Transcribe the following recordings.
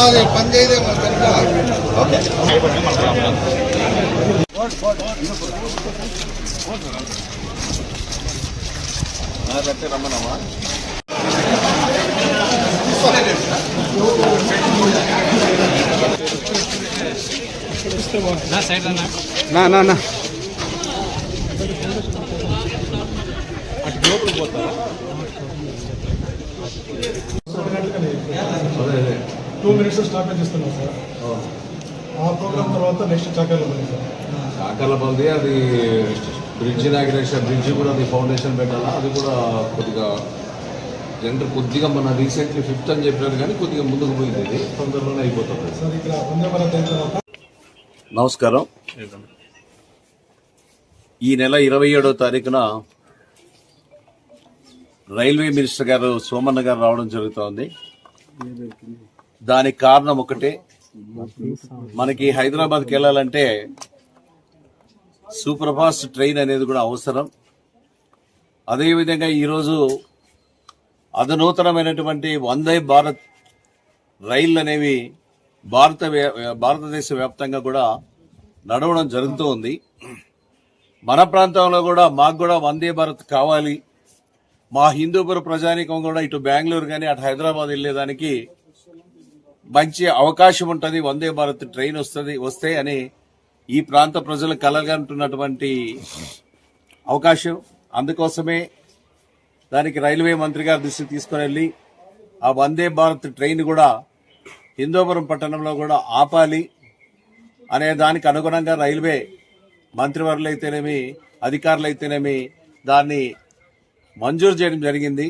అది పని చేయదే సరిగ్గా రమ్మనమ్మా నా నా నా. టూ మినిట్స్ స్టాపేజ్ ఇస్తున్నాం సార్ ఆ ప్రోగ్రామ్ తర్వాత నెక్స్ట్ చాకర్లో ఉంది సార్ కాకర్లపల్లి అది బ్రిడ్జ్ ఇనాగ్రేషన్ బ్రిడ్జ్ కూడా అది ఫౌండేషన్ పెట్టాలా? అది కూడా కొద్దిగా జనరల్ కొద్దిగా మన రీసెంట్లీ ఫిఫ్త్ అని చెప్పినారు కానీ కొద్దిగా ముందుకు పోయింది ఇది. తొందరలోనే అయిపోతుంది. సార్ ఇక్కడ వందే భారత్ అయిన తర్వాత నమస్కారం. ఈ నెల ఇరవై ఏడో తారీఖున రైల్వే మినిస్టర్ గారు సోమన్న గారు రావడం జరుగుతోంది. దానికి కారణం ఒకటే. మనకి హైదరాబాద్కి వెళ్ళాలంటే సూపర్ ఫాస్ట్ ట్రైన్ అనేది కూడా అవసరం. అదేవిధంగా ఈరోజు అధనూతనమైనటువంటి వందే భారత్ రైళ్ళు అనేవి భారత వ్య- భారతదేశ వ్యాప్తంగా కూడా నడవడం జరుగుతూ ఉంది. మన ప్రాంతంలో కూడా మాకు కూడా వందే భారత్ కావాలి. మా హిందూపుర ప్రజానికం కూడా ఇటు బెంగళూరు కానీ అటు హైదరాబాద్ వెళ్ళేదానికి మంచి అవకాశం ఉంటుంది వందే భారత్ ట్రైన్ వస్తుంది వస్తే అని ఈ ప్రాంత ప్రజలు కలగంటున్నటువంటి అవకాశం. అందుకోసమే దానికి రైల్వే మంత్రి గారి దృష్టికి తీసుకుని వెళ్ళి ఆ వందే భారత్ ట్రైన్ కూడా హిందోపురం పట్టణంలో కూడా ఆపాలి అనే దానికి అనుగుణంగా రైల్వే మంత్రివర్యులు అయితేనేమి అధికారులు అయితేనేమి దాన్ని మంజూరు చేయడం జరిగింది.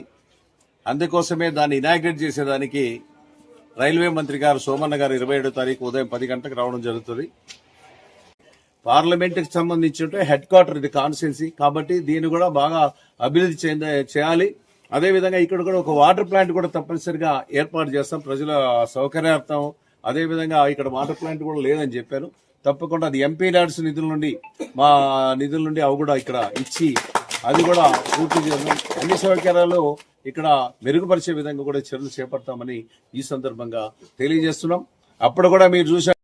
అందుకోసమే దాన్ని ఇనాగ్రేట్ చేసేదానికి రైల్వే మంత్రి గారు సోమన్న గారు ఇరవై ఏడో తారీఖు ఉదయం పది గంటలకు రావడం జరుగుతుంది. పార్లమెంట్కి సంబంధించిన హెడ్ క్వార్టర్ ఇది కాన్స్టిట్యున్సీ. కాబట్టి దీన్ని కూడా బాగా అభివృద్ధి చెంద- చేయాలి. అదేవిధంగా ఇక్కడ కూడా ఒక వాటర్ ప్లాంట్ కూడా తప్పనిసరిగా ఏర్పాటు చేస్తాం. ప్రజల సౌకర్యార్థం. అదేవిధంగా ఇక్కడ వాటర్ ప్లాంట్ కూడా లేదని చెప్పారు. తప్పకుండా అది ఎంపీ ల్యాడ్స్ నిధుల నుండి మా నిధుల నుండి అవి కూడా ఇక్కడ ఇచ్చి అది కూడా పూర్తి చేద్దాం. అన్ని సౌకర్యాలు ఇక్కడ మెరుగుపరిచే విధంగా కూడా చర్యలు చేపడతామని ఈ సందర్భంగా తెలియజేస్తున్నాం. అప్పుడు కూడా మీరు చూసారు